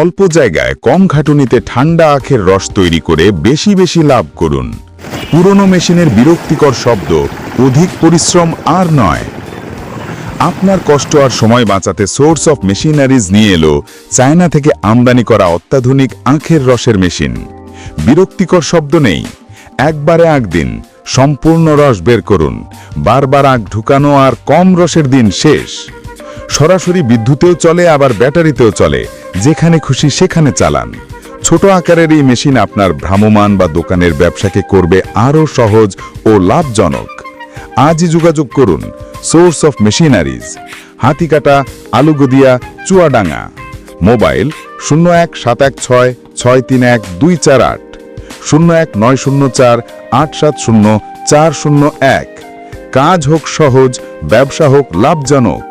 অল্প জায়গায় কম খাটুনিতে ঠান্ডা আখের রস তৈরি করে বেশি বেশি লাভ করুন। পুরনো মেশিনের বিরক্তিকর শব্দ অধিক পরিশ্রম আর নয়। আপনার কষ্ট আর সময় বাঁচাতে সোর্স অফ মেশিনারিজ নিয়ে এলো চায়না থেকে আমদানি করা অত্যাধুনিক আখের রসের মেশিন। বিরক্তিকর শব্দ নেই। একবারে আগ দিন সম্পূর্ণ রস বের করুন। বারবার আগ ঢুকানো আর কম রসের দিন শেষ। সরাসরি বিদ্যুতেও চলে, আবার ব্যাটারিতেও চলে। যেখানে খুশি সেখানে চালান। ছোট আকারের এই মেশিন আপনার ভ্রাম্যমান বা দোকানের ব্যবসাকে করবে আরও সহজ ও লাভজনক। আজই যোগাযোগ করুন source of machineries Hatikata, Alugdia, Chuadanga. Mobile শূন্য এক সাত এক ছয় ছয় তিন এক দুই চার আট, শূন্য এক নয় শূন্য চার আট সাত শূন্য চার শূন্য এক। কাজ হোক সহজ, ব্যবসা হোক লাভজনক।